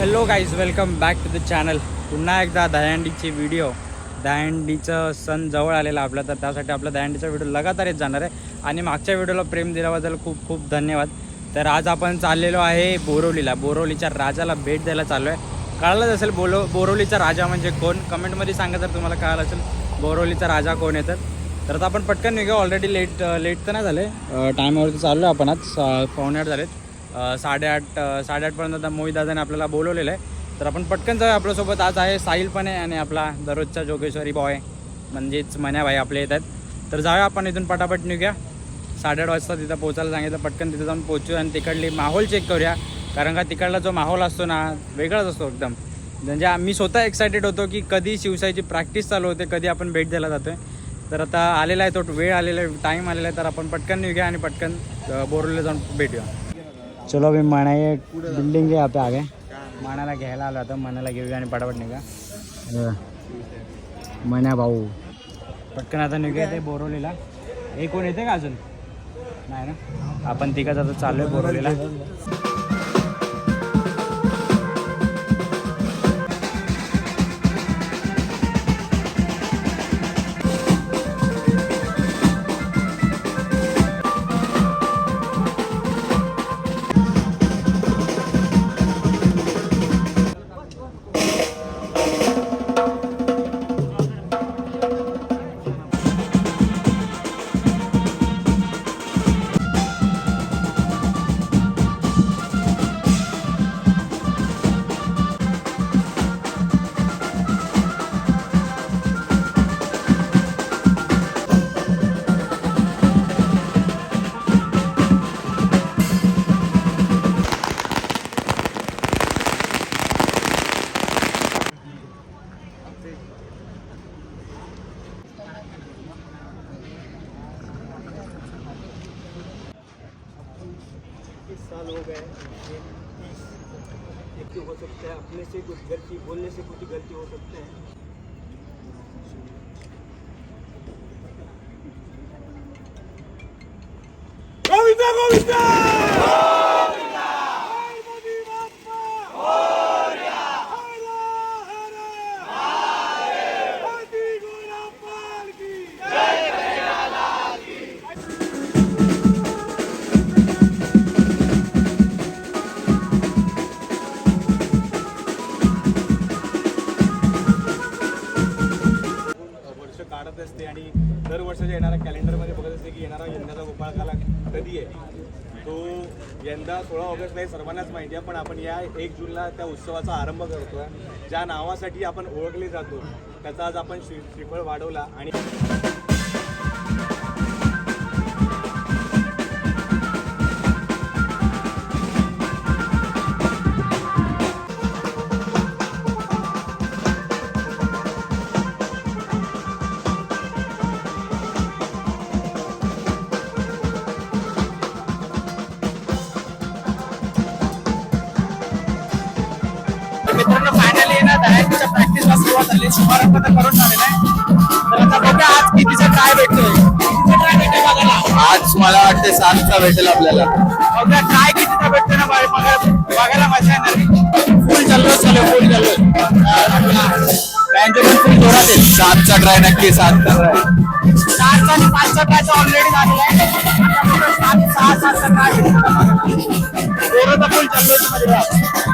Hello guys welcome back to the channel पुन्हा एकदा दहीहंडीची video दहीहंडीचं सण जवळ आलेला आपला तर त्यासाठी आपला दहीहंडीचा व्हिडिओ लगातार येत जाणार आहे. आणि मागच्या व्हिडिओला प्रेम दिल्याबद्दल खूप खूप धन्यवाद. तर आज आपण चाललेलो आहे बोरवलीला बोरवलीच्या राजाला भेट द्यायला चाललो आहे कळलंच असेल बोलो बोरवलीचा राजा म्हणजे कोण? कमेंटमध्ये सांगा तर तुम्हाला कळालं असेल बोरोलीचा राजा कोण आहे तर. तर आता आपण पटकन निघू ऑलरेडी लेट लेट तर नाही झाले. टायमावरती चाललो आहे आपण आज. सा- पावणे आठ झालेत. साडेआठ साडेआठपर्यंत आता मोहित दादाने आपल्याला बोलवलेलं आहे. तर आपण पटकन जाऊया आपल्यासोबत. आज आहे साहिल पण आहे आणि आपला दररोजचा जोगेश्वरी बॉय म्हणजेच मन्याबाई आपले आहेत तर जाऊया आपण इथून पटापट निघूया. साडेआठ वाजता तिथं पोचायला सांगितलं. पटकन तिथं जाऊन पोचू आणि तिकडली माहोल चेक करूया. कारण का तिकडला जो माहोल असतो ना वेगळाच असतो एकदम. म्हणजे आम्ही स्वतः एक्सायटेड होतो की कधी शिवसाईची प्रॅक्टिस चालू होते कधी आपण भेट द्यायला जातोय. तर आता आलेला आहे तो वेळ आलेला आहे टाईम आलेला आहे. तर आपण पटकन निघूया आणि पटकन अ, जाऊन भेटूया. चलो अभी मना ये बिल्डिंग है यहाँ पे आ गए। मनाला घ्यायला आलो आता मनाला घेऊया आणि पटापट निघा मना भाऊ। पटकन आता निघूया ते बोरवलीला हे कोण येते का अजून? नाही ना? आपण तिघाच आता चालू आहे बोरवलीला दरवर्षाच्या येणाऱ्या कॅलेंडरमध्ये बघत असते की येणारा यंदाचा गोपाळकाला कधी आहे? तो यंदा सोळा ऑगस्टला हे सर्वांनाच माहिती आहे पण आपण या एक जूनला त्या उत्सवाचा आरंभ करतो आहे ज्या नावासाठी आपण ओळखले जातो त्याचा आज आपण श्री श्रीफळ वाढवला आणि सुरुवात झाली शुभारंभ तर करून झालेला आहे तर आता बघूया आज कितीचं काय भेटतोय. कितीचं काय भेटतोय बघायला. आज मला वाटते सातचा भेटेल आपल्याला. बघूया काय कितीचा भेटतोय ना बघ- बघा- बघायला मजा येणार फुल चालू चालू फुल चालू बँकेत पण फुल जोरात आहे. सातचा ट्राय नक्की सातचा ट्राय चारचा आणि पाचचा ट्राय ऑलरेडी झालेला आहे. सात सहा सातचा ट्राय जोरात फुल चालू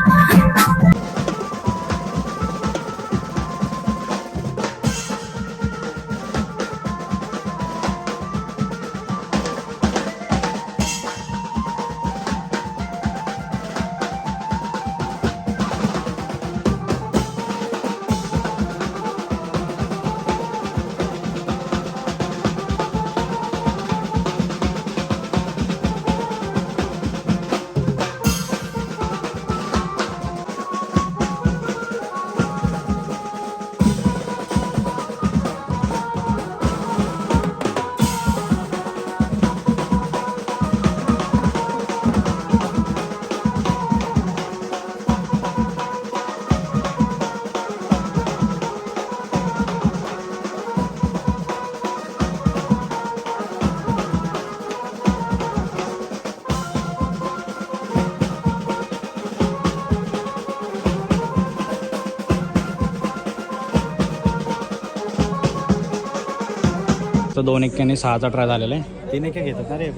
मस्त दोन एक्क्याने सहाचा ट्राय झालेला आहे. तीन एक्के घेतात ना रे?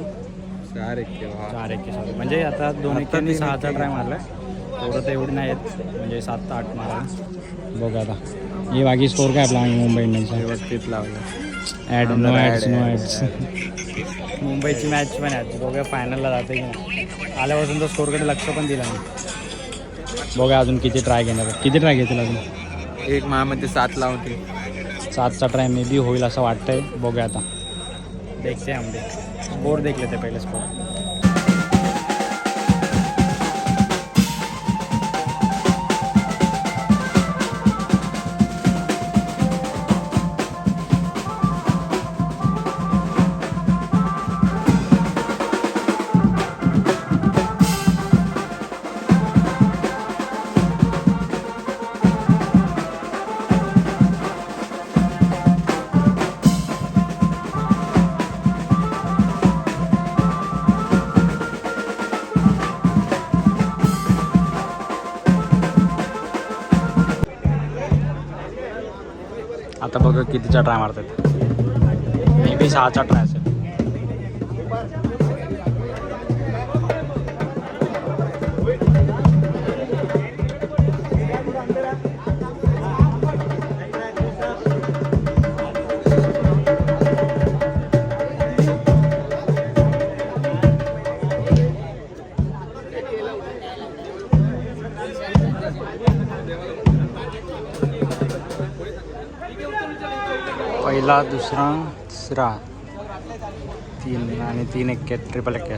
चार एक चार एक्के सॉरी म्हणजे आता दोन एक्क्याने सहाचा ट्राय मारलाय. एवढं तर एवढी नाही आहेत म्हणजे सात ते आठ मारा बघा आता. हे बाकी स्कोर काय आपला मुंबई इंडियन्सचा व्यवस्थित लावलं. Ad no ads no ads मुंबईची मॅच पण आहे. बघूया फायनलला जाते की नाही. आल्यापासून तर स्कोरकडे लक्ष पण दिलं नाही. बघूया अजून किती ट्राय घेणार. किती ट्राय घेतील अजून? एक महामध्ये सात लावते सातचा ट्राय मे बी होईल असं वाटतंय. बघूया आता. देखते आंबे स्कोर देख लेते पहिले स्कोर आता बघा कितीचा ट्राय मारतात. मे बी सहाचा ट्राय असेल. पहिला दूसरा तीसरा। तीन आणि तीन एक ट्रिपल एक्के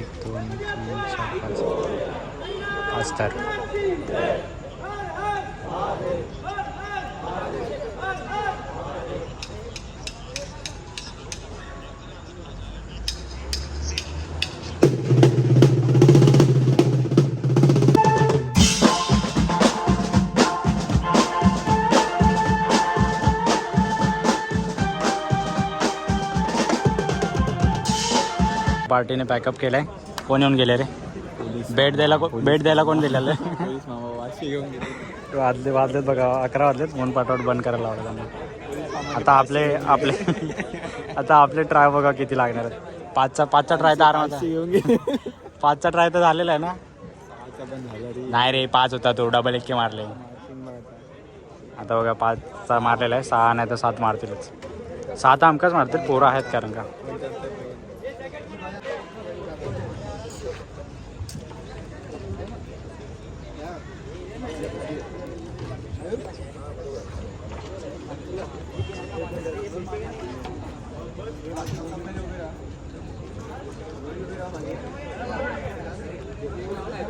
एक तीन चार पार्टीने पॅकअप केलाय. कोण येऊन गेले रे? बेड द्यायला को बेड द्यायला कोण दिलेलं? आहे वाजले वाजलेत बघा अकरा वाजलेत. म्हणून पाठवट बंद करायला लावलं त्यांना. आता आपले आपले आता आपले ट्राय बघा किती लागणार आहेत. पाचचा पाचचा ट्राय तर आरामात गेले पाचचा ट्राय तर झालेला आहे ना? नाही रे पाच होता तो. डबल इतके मारले. आता बघा पाचचा मारलेला आहे. सहा नाही तर सात मारतीलच. सात तर आमकाच मारतील. पोरं आहेत कारण का?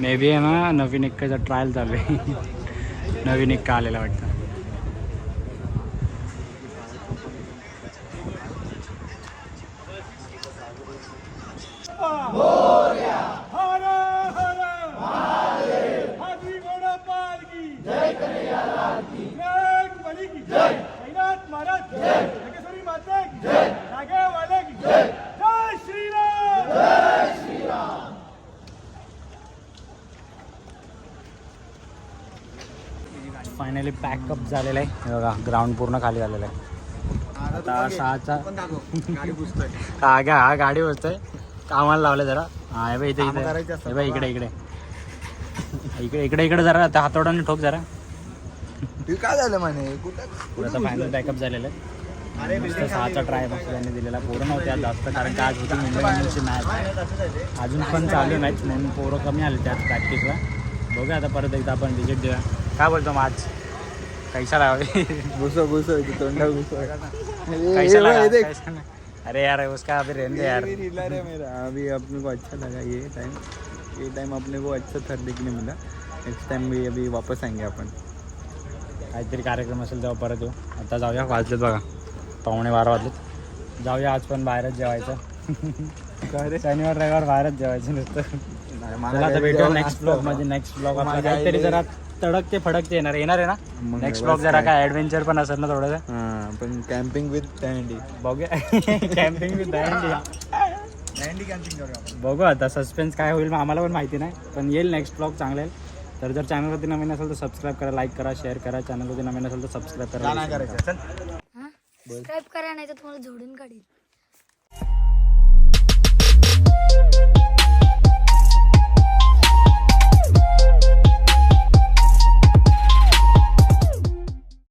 मे बी आहे ना नवीन एक्काचा ट्रायल चालू आहे. नवीन एक्का आलेला वाटतं. फायनली पॅकअप झालेलं आहे. बघा ग्राउंड पूर्ण खाली झालेलं आहे. आता सहाचा हा घ्या हा गाडी बसतोय. कामाला लावलं जरा. हा हे इथे इथे. बघ इकडे इकडे. इकडे इकडे इकडे जरा त्या हातोडाने ठोक जरा. काय झालं म्हणे कुठं आता फायनल बॅकअप झालेलं आहे. सहाचा ट्राय मस्त त्यांनी दिलेला. पोरं नव्हते आज जास्त कारण का आज होती मुंबई इंडियन्सची मॅच अजून पण चालू नाहीत म्हणून पोरं कमी आले त्यात प्रॅक्टिसला बघूया आता परत एकदा आपण विजिट देऊया. काय बोलतो मग आज कैसा लावा घुसो घुसो तोंडा घुसो। कैसा लगा? कैसा? अरे यार उसका अभी रहने दे यार। रे मेरा। अभी अपने को अच्छा लगा ये टाइम ये टाइम अपने को अच्छा था देखने मिला। नेक्स्ट टाइम भी अभी वापस आएंगे अपन। काहीतरी कार्यक्रम असेल तेव्हा परत येऊ. आता जाऊया वाजलेत बघा. पावणे बारा वाजलेत. जाऊया आज पण बाहेरच जेवायचं. शनिवार रविवार बाहेरच जेवायचं नुसतं. आता भेटूया नेक्स्ट ब्लॉगमध्ये. नेक्स्ट ब्लॉग आपला काहीतरी जरा तडकते फडकते येणार येणार आहे ना? मग नेक्स्ट ब्लॉग जरा काय. ऍडव्हेंचर पण असेल ना थोडंसं. हां पण कॅम्पिंग विथ दँडी बघूया. कॅम्पिंग विथ दँडी कॅम्पिंग करूया बघू आता सस्पेन्स काय होईल मग आम्हाला पण माहिती नाही पण येईल नेक्स्ट ब्लॉग चांगला येईल तर जर चॅनलवरती नवीन असेल तर सबस्क्राईब करा लाईक करा शेअर करा. चॅनलवरती नवीन असेल तर सबस्क्राईब करा. करायचं. चल. हा? सबस्क्राईब करा नाही तर तुम्हाला झोडून काढेल